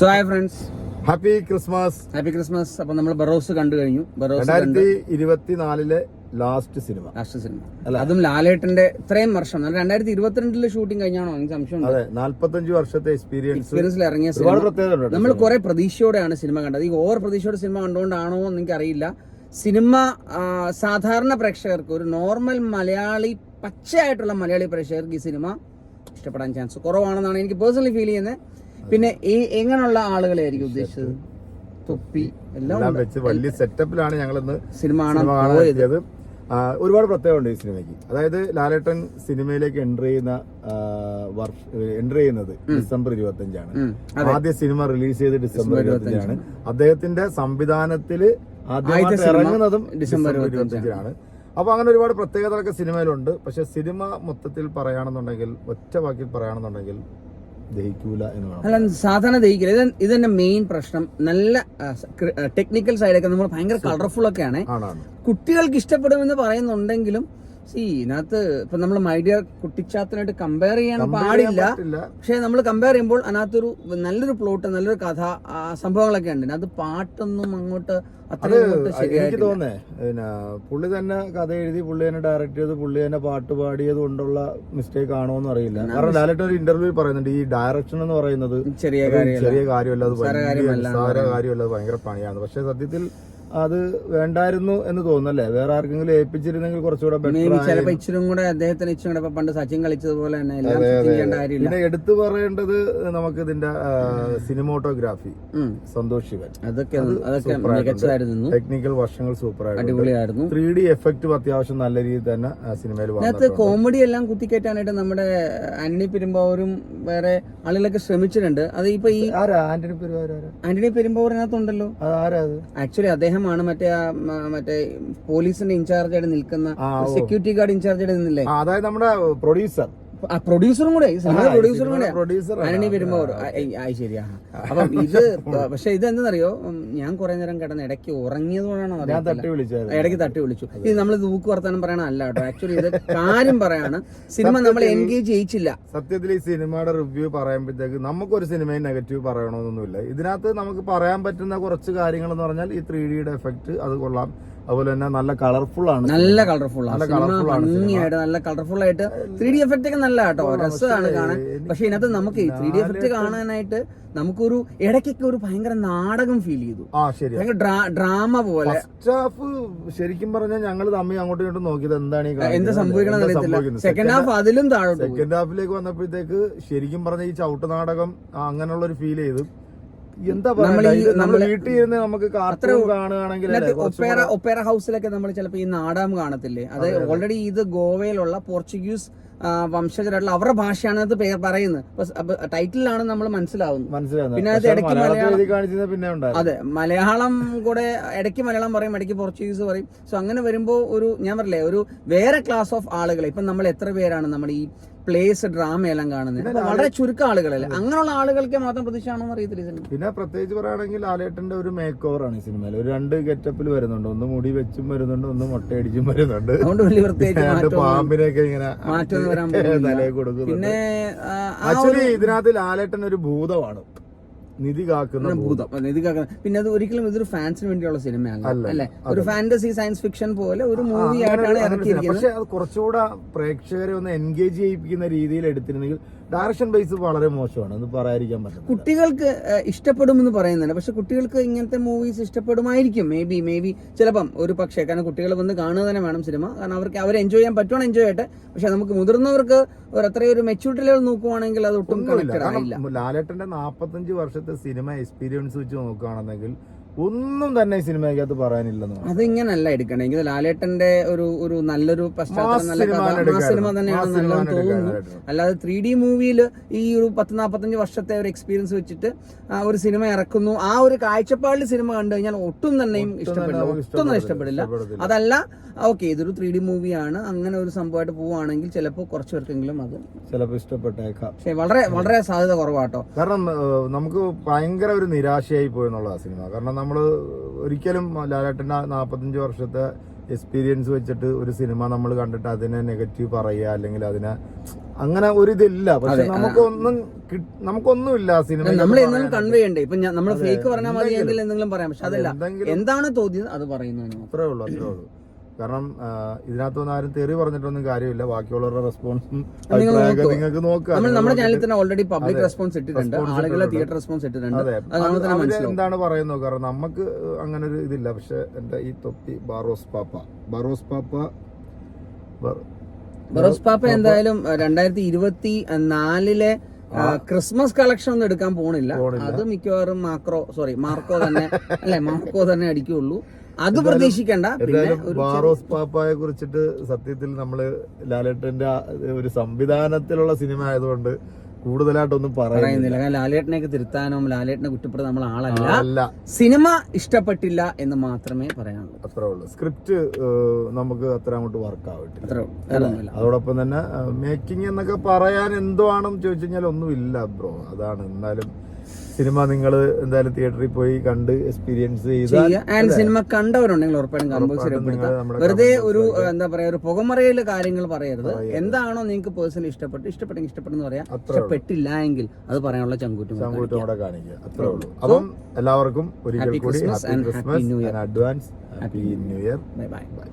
So hi friends happy Christmas happy Christmas അപ്പൊ നമ്മൾ ബറോസ് കണ്ടു കഴിഞ്ഞു. ബറോസ് രണ്ടായിരത്തി ഇരുപത്തിനാലിലെ ലാസ്റ്റ് സിനിമ ലാസ്റ്റ് സിനിമ അല്ല. അതും ലാലേട്ടന്റെ ഇത്രയും വർഷം. രണ്ടായിരത്തി ഇരുപത്തിരണ്ടിൽ ഷൂട്ടിംഗ് കഴിഞ്ഞാണോ? എനിക്ക് സംശയം അതെ നാല്പത്തഞ്ച് വർഷത്തെ എക്സ്പീരിയൻസ് എക്സ്പീരിയൻസിൽ ഇറങ്ങിയ സിനിമ നമ്മൾ കുറെ പ്രതീക്ഷയോടെയാണ് സിനിമ കണ്ടത്. ഈ ഓവർ പ്രതീക്ഷയോടെ സിനിമ കണ്ടുകൊണ്ടാണോ എന്ന് എനിക്കറിയില്ല. സിനിമ സാധാരണ പ്രേക്ഷകർക്ക് ഒരു നോർമൽ മലയാളി പച്ചയായിട്ടുള്ള മലയാളി പ്രേക്ഷകർക്ക് ഈ സിനിമ ഇഷ്ടപ്പെടാൻ ചാൻസ് കുറവാണെന്നാണ് എനിക്ക് പേഴ്സണലി ഫീൽ ചെയ്യുന്നത്. പിന്നെ ഈ എങ്ങനെയുള്ള ആളുകളെയായിരിക്കും ഉദ്ദേശിച്ചത്? തൊപ്പി എല്ലാം. വെച്ച് വലിയ സെറ്റപ്പിലാണ് ഞങ്ങൾ ഇന്ന് സിനിമ കാണാൻ പോയത്. ഒരുപാട് പ്രത്യേകമുണ്ട് ഈ സിനിമയ്ക്ക്. അതായത് ലാലേട്ടൻ സിനിമയിലേക്ക് എൻട്രി ചെയ്യുന്ന എൻട്രി ചെയ്യുന്നത് ഡിസംബർ ഇരുപത്തി അഞ്ചാണ് ആദ്യ സിനിമ റിലീസ് ചെയ്ത് ഡിസംബർ ഇരുപത്തി അഞ്ചാണ് അദ്ദേഹത്തിന്റെ സംവിധാനത്തിൽ ആദ്യമായിട്ട് ഇറങ്ങുന്നതും ഡിസംബർ ഡിസംബർ ഇരുപത്തി അഞ്ചിനാണ് അപ്പൊ അങ്ങനെ ഒരുപാട് പ്രത്യേകതകളൊക്കെ സിനിമയിലുണ്ട്. പക്ഷെ സിനിമ മൊത്തത്തിൽ പറയുകയാണെന്നുണ്ടെങ്കിൽ ഒറ്റ വാക്കിൽ പറയുകയാണെന്നുണ്ടെങ്കിൽ ദഹിക്കൂല എന്ന് അല്ല സാധാരണ ദഹിക്കില്ല. ഇത് ഇതെന്നെ മെയിൻ പ്രശ്നം. നല്ല ടെക്നിക്കൽ സൈഡൊക്കെ നമ്മൾ ഭയങ്കര കളർഫുൾ ഒക്കെയാണ്. കുട്ടികൾക്ക് ഇഷ്ടപ്പെടുമെന്ന് പറയുന്നുണ്ടെങ്കിലും സി ഇതിനകത്ത് ഇപ്പൊ നമ്മൾ മൈഡിയർ കുട്ടിച്ചാത്തനായിട്ട് കമ്പയർ ചെയ്യാൻ പാടില്ല. പക്ഷെ നമ്മൾ കമ്പയർ ചെയ്യുമ്പോൾ അതിനകത്തൊരു നല്ലൊരു പ്ലോട്ട് നല്ലൊരു കഥ സംഭവങ്ങളൊക്കെ ഉണ്ട്. അത് പാട്ടൊന്നും അങ്ങോട്ട് എനിക്ക് തോന്നേ പിന്നെ പുള്ളി തന്നെ കഥ എഴുതി പുള്ളി തന്നെ ഡയറക്ട് ചെയ്ത് പുള്ളി തന്നെ പാട്ട് പാടിയത് കൊണ്ടുള്ള മിസ്റ്റേക്ക് ആണോ എന്ന് അറിയില്ല. കാരണം ലാലേട്ടൻ ഒരു ഇന്റർവ്യൂ പറയുന്നുണ്ട് ഈ ഡയറക്ഷൻ എന്ന് പറയുന്നത് ചെറിയ കാര്യമല്ല. അത് കാര്യമല്ല അത് ഭയങ്കര പണിയാണ്. പക്ഷെ സത്യത്തിൽ അത് വേണ്ടായിരുന്നു എന്ന് തോന്നുന്നല്ലേ? വേറെ ആർക്കെങ്കിലും ഏൽപ്പിച്ചിരുന്നെങ്കിൽ കുറച്ചുകൂടെ ചിലപ്പോ ഇച്ചിരി കൂടെ അദ്ദേഹത്തിന് ഇച്ചിരി കൂടെ പണ്ട് സച്ചിൻ കളിച്ചതുപോലെ തന്നെ പിന്നെ എടുത്തു പറയേണ്ടത് നമുക്ക് ഇതിന്റെ സിനിമോട്ടോഗ്രാഫി. സന്തോഷ് ശിവൻ. അതൊക്കെ. മികച്ചതായിരുന്നു. ടെക്നിക്കൽ വർഷങ്ങൾ സൂപ്പർ ആയിരുന്നു അടിപൊളിയായിരുന്നു. ത്രീ ഡി എഫക്റ്റും അത്യാവശ്യം നല്ല രീതിയിൽ തന്നെ സിനിമയിൽ അതിനകത്ത് കോമഡി എല്ലാം കുത്തിക്കയറ്റാനായിട്ട് നമ്മുടെ ആന്റണി പെരുമ്പാവൂരും വേറെ ആളുകളൊക്കെ ശ്രമിച്ചിട്ടുണ്ട്. അത് ഇപ്പൊ ഈ ആന്റണി പെരുമ്പാവൂർ ആന്റണി പെരുമ്പാവൂരിനകത്തുണ്ടല്ലോ. അതിനകത്തുണ്ടല്ലോ ആക്ച്വലി അദ്ദേഹമാണ് മറ്റേ മറ്റേ പോലീസിന്റെ ഇൻചാർജ് ആയിട്ട് നിൽക്കുന്ന സെക്യൂരിറ്റി ഗാർഡ് ഇൻചാർജ് ആയിട്ട് നിന്നില്ലേ അതായത് നമ്മുടെ പ്രൊഡ്യൂസർ. പ്രൊഡ്യൂസറും കൂടെ സിനിമ പ്രൊഡ്യൂസറും കൂടെ പെരുമ്പാവൂർ. ആയി ശരിയാ. അപ്പം ഇത് പക്ഷെ ഇത് എന്തെന്നറിയോ ഞാൻ കുറെ നേരം കിടന്ന് ഇടയ്ക്ക് ഉറങ്ങിയത് കൊണ്ടാണോ ഞാൻ തട്ടി വിളിച്ചായിരുന്നു ഇടയ്ക്ക് തട്ടി വിളിച്ചു. ഇത് നമ്മൾ ദൂക്ക് വർത്താനം പറയണ അല്ല കേട്ടോ. ആക്ച്വലി ഇത് കാര്യം പറയാണ്. സിനിമ നമ്മൾ എൻഗേജ് ചെയ്യിച്ചില്ല. സത്യത്തിൽ ഈ സിനിമയുടെ റിവ്യൂ പറയുമ്പോഴത്തേക്ക് നമുക്കൊരു സിനിമയും നെഗറ്റീവ് പറയണമെന്നൊന്നുമില്ല ഇതിനകത്ത് നമുക്ക് പറയാൻ പറ്റുന്ന കുറച്ച് കാര്യങ്ങൾ എന്ന് പറഞ്ഞാൽ ഈ ത്രീ ഡിയുടെ എഫക്ട് അത് കൊള്ളാം. അതുപോലെ തന്നെ നല്ല കളർഫുൾ ആണ് നല്ല കളർഫുൾ ആണ്. നല്ല. ഭംഗിയായിട്ട് കളർഫുൾ ആയിട്ട് ത്രീ ഡി എഫക്റ്റ് ഒക്കെ നല്ല കേട്ടോ. രസമാണ് കാണാൻ. പക്ഷെ ഇതിനകത്ത് നമുക്ക് ത്രീ ഡി എഫക്റ്റ് കാണാനായിട്ട് നമുക്കൊരു ഇടയ്ക്കൊക്കെ ഒരു ഭയങ്കര നാടകം ഫീൽ ചെയ്തു. ഭയങ്കര ഡ്രാമ പോലെ. സ്റ്റാഫ് ഹാഫ് ശരിക്കും പറഞ്ഞാൽ ഞങ്ങൾ തമ്മിൽ അങ്ങോട്ടും ഇങ്ങോട്ടും നോക്കിയത് എന്താണ് ഈ എന്ത് സംഭവിക്കണം അറിയത്തില്ല. സെക്കൻഡ് ഹാഫ് അതിലും താഴോട്ട് സെക്കൻഡ് ഹാഫിലേക്ക് വന്നപ്പോഴത്തേക്ക് ശരിക്കും പറഞ്ഞ ഈ ചവിട്ട് നാടകം അങ്ങനെയുള്ള ഒരു ഫീൽ ചെയ്തു. എന്താ നമ്മൾ നമ്മൾ വീട്ടിൽ ഇരുന്ന് നമുക്ക് കാണുകയാണെങ്കിൽ ഒപ്പേറ ഒപ്പേറ ഹൗസിലൊക്കെ നമ്മൾ ചിലപ്പോൾ ഈ നാടാം കാണത്തില്ലേ? അത് ഓൾറെഡി ഇത് ഗോവയിലുള്ള പോർച്ചുഗീസ് വംശജരായിട്ടുള്ള അവരുടെ ഭാഷയാണ് അത് പറയുന്നത്. ടൈറ്റിലാണ് നമ്മൾ മനസ്സിലാവുന്നത്. പിന്നെ അത് ഇടയ്ക്ക് മലയാളം- അതെ മലയാളം കൂടെ ഇടയ്ക്ക് മലയാളം പറയും ഇടയ്ക്ക് പോർച്ചുഗീസ് പറയും. സോ അങ്ങനെ വരുമ്പോ ഒരു ഞാൻ പറയില്ലേ ഒരു വേറെ ക്ലാസ് ഓഫ് ആളുകൾ ഇപ്പം നമ്മൾ എത്ര പേരാണ്? നമ്മുടെ ഈ പ്ലേസ് ഡ്രാമ എല്ലാം കാണുന്നത് വളരെ ചുരുക്കം ആളുകളല്ലേ? അങ്ങനെയുള്ള ആളുകൾക്ക് മാത്രം പ്രതീക്ഷയാണോ അറിയത്തില്ല സിനിമ പിന്നെ പ്രത്യേകിച്ച് പറയുകയാണെങ്കിൽ ലാലേട്ടന്റെ ഒരു മേക്ക് ഓവർ ആണ് ഈ സിനിമയിൽ ഒരു രണ്ട് ഗെറ്റപ്പിൽ വരുന്നുണ്ട്. ഒന്ന് മുടി വെച്ചും വരുന്നുണ്ട്. ഒന്ന് മുട്ടയടിച്ചും വരുന്നുണ്ട്. അതുകൊണ്ട് വലിയ പ്രത്യേകിച്ച് പാമ്പിനെയൊക്കെ ഇങ്ങനെ മാറ്റം വരാൻ പിന്നെ ആക്ച്വലി ഇതിനകത്ത് ലാലേട്ടൻ ഒരു ഭൂതമാണ്. നിധി കാക്കുന്ന ഭൂതം നിധി കാക്കുന്ന പിന്നെ അത് ഒരിക്കലും ഇതൊരു ഫാൻസിന് വേണ്ടിയുള്ള സിനിമയല്ല അല്ലെ. ഒരു ഫാന്റസി സയൻസ് ഫിക്ഷൻ പോലെ ഒരു മൂവി ആയിട്ടാണ് ഇറക്കിയിരിക്കുന്നത്. പക്ഷെ അത് കുറച്ചുകൂടെ പ്രേക്ഷകരെ ഒന്ന് എൻഗേജ് ചെയ്യിപ്പിക്കുന്ന രീതിയിൽ എടുത്തിരുന്നെങ്കിൽ ഡയറക്ഷൻ ബേസ് വളരെ മോശമാണ്. എന്ന് പറയാതിരിക്കാൻ പറ്റും കുട്ടികൾക്ക് ഇഷ്ടപ്പെടുമെന്ന് പറയുന്നുണ്ട്. പക്ഷെ കുട്ടികൾക്ക് ഇങ്ങനത്തെ മൂവീസ് ഇഷ്ടപ്പെടുമായിരിക്കും. മേ ബി മേ ബി ചിലപ്പം ഒരു പക്ഷേ കാരണം കുട്ടികൾ വന്ന് കാണുക തന്നെ വേണം സിനിമ. കാരണം അവർക്ക് അവർ എൻജോയ് ചെയ്യാൻ പറ്റുവാണ് എൻജോയ് ആയിട്ട് പക്ഷെ നമുക്ക് മുതിർന്നവർക്ക് ഒരു അത്രയും ഒരു മെച്യൂരിറ്റി ലെവൽ നോക്കുവാണെങ്കിൽ അത് ഒട്ടും ലാലേട്ടന്റെ നാപ്പത്തഞ്ച് വർഷത്തെ സിനിമ എക്സ്പീരിയൻസ് വെച്ച് നോക്കുകയാണെന്നെങ്കിൽ ഒന്നും തന്നെ ഈ സിനിമയ്ക്കകത്ത് പറയാനില്ലെന്ന് അത് അതിങ്ങനല്ല എടുക്കണേ. എനിക്ക് ലാലേട്ടന്റെ ഒരു ഒരു നല്ലൊരു പശ്ചാത്തലം നല്ല സിനിമ തന്നെയാണ് നല്ലതെന്ന് തോന്നുന്നു. അല്ലാതെ ത്രീ ഡി മൂവിയിൽ ഈ ഒരു പത്ത് നാൽപ്പത്തഞ്ച് വർഷത്തെ ഒരു എക്സ്പീരിയൻസ് വെച്ചിട്ട് ആ ഒരു സിനിമ ഇറക്കുന്നു. ആ ഒരു കാഴ്ചപ്പാടിൽ സിനിമ കണ്ടു കഴിഞ്ഞാൽ ഒട്ടും തന്നെയും ഇഷ്ടപ്പെടില്ല. ഒട്ടും ഇഷ്ടപ്പെടില്ല. അതല്ല ഓക്കെ ഇതൊരു ത്രീ ഡി മൂവിയാണ്. അങ്ങനെ ഒരു സംഭവമായിട്ട് പോവുകയാണെങ്കിൽ ചിലപ്പോൾ കുറച്ച് പേർക്കെങ്കിലും അത് ചിലപ്പോ ഇഷ്ടപ്പെട്ടേക്കാം. പക്ഷേ വളരെ വളരെ സാധ്യത കുറവാട്ടോ. കാരണം നമുക്ക് ഭയങ്കര ഒരു നിരാശയായി പോയെന്നുള്ള സിനിമ. കാരണം നമ്മൾ ഒരിക്കലും ലാലേട്ടന്റെ നാൽപ്പത്തഞ്ച് വർഷത്തെ എക്സ്പീരിയൻസ് വെച്ചിട്ട് ഒരു സിനിമ നമ്മൾ കണ്ടിട്ട് അതിനെ നെഗറ്റീവ് പറയുക അല്ലെങ്കിൽ അതിനെ അങ്ങനെ ഒരു ഇതില്ല. പക്ഷെ നമുക്കൊന്നും നമുക്കൊന്നും ഇല്ല നമുക്കൊന്നുമില്ല സിനിമ നമ്മൾ എന്തെങ്കിലും കൺവേ ചെയ്യണ്ടേ? ഇപ്പൊ നമ്മൾ ഫേക്ക് പറഞ്ഞാൽ മതി എന്തെങ്കിലും. പറയാം. പക്ഷെ അതല്ല എന്താണ് തോന്നിയത് അത് പറയുന്നു അത്രേ ഉള്ളൂ അത്രേ ഉള്ളൂ. കാരണം ഇതിനകത്ത് നിന്ന് ആരും തെറി പറഞ്ഞിട്ടൊന്നും കാര്യമില്ല. ബാക്കിയുള്ളവരുടെ റെസ്പോൺസും നിങ്ങൾക്ക് നോക്കാം നമ്മുടെ ചാനലിൽ തന്നെ ഓൾറെഡി പബ്ലിക് റെസ്പോൺസ് ഇട്ടിട്ടുണ്ട്. ആളുകളെ തിയേറ്റർ റെസ്പോൺസ് ഇട്ടിട്ടുണ്ട്. എന്താണ് പറയുന്നത്? കാരണം നമുക്ക് അങ്ങനെ ഒരു ഇതില്ല. പക്ഷെ എന്റെ ഈ തൊപ്പി ബാറോസ് പാപ്പ. ബാറോസ് പാപ്പ ബറോസ് പാപ്പ എന്തായാലും രണ്ടായിരത്തി ഇരുപത്തി നാലിലെ ക്രിസ്മസ് കളക്ഷൻ ഒന്നും എടുക്കാൻ പോണില്ല. അത് മിക്കവാറും മാക്രോ സോറി മാർക്കോ തന്നെ അല്ലെ മാർക്കോ തന്നെ അടിക്കുള്ളൂ. അത് പ്രതീക്ഷിക്കണ്ട. ബാറോസ് പാപ്പായെ കുറിച്ചിട്ട് സത്യത്തിൽ നമ്മൾ ലാലേട്ടന്റെ ഒരു സംവിധാനത്തിലുള്ള സിനിമ ആയതുകൊണ്ട് കൂടുതലായിട്ടൊന്നും പറയുന്നില്ല. ലാലേട്ടനേക്ക് കാരണം ലാലേട്ടനെയൊക്കെ തിരുത്താനോ ലാലേട്ടനെ കുറ്റപ്പെടുന്ന നമ്മൾ ആളല്ല. സിനിമ ഇഷ്ടപ്പെട്ടില്ല എന്ന് മാത്രമേ പറയാനുള്ളൂ. അത്രേ ഉള്ളൂ. സ്ക്രിപ്റ്റ് നമുക്ക് അത്ര അങ്ങോട്ട് വർക്ക് ആവട്ടില്ല അതോടൊപ്പം തന്നെ മേക്കിംഗ് എന്നൊക്കെ പറയാൻ എന്തോ ആണെന്ന് ചോദിച്ചു കഴിഞ്ഞാൽ ഒന്നും ഇല്ല ബ്രോ. അതാണ്. എന്നാലും സിനിമ നിങ്ങൾ എന്തായാലും തിയേറ്ററിൽ പോയി കണ്ട് എക്സ്പീരിയൻസ് ആൻഡ് സിനിമ കണ്ടവരുണ്ടെങ്കിൽ ഉറപ്പായിട്ടും വെറുതെ ഒരു എന്താ പറയാ ഒരു പുകമറയിൽ കാര്യങ്ങൾ പറയരുത്. എന്താണോ നിങ്ങൾക്ക് പേഴ്സണലി ഇഷ്ടപ്പെട്ട് ഇഷ്ടപ്പെട്ടെങ്കിൽ ഇഷ്ടപ്പെട്ടെന്ന് പറയാം. ഇഷ്ടപ്പെട്ടില്ല എങ്കിൽ അത് പറയാനുള്ള ചങ്കൂറ്റും ചങ്കൂറ്റം കൂടെ കാണിക്കുക. അത്രേ ഉള്ളൂ. അപ്പം എല്ലാവർക്കും ഒരിക്കൽ കൂടി. Advance happy new year bye bye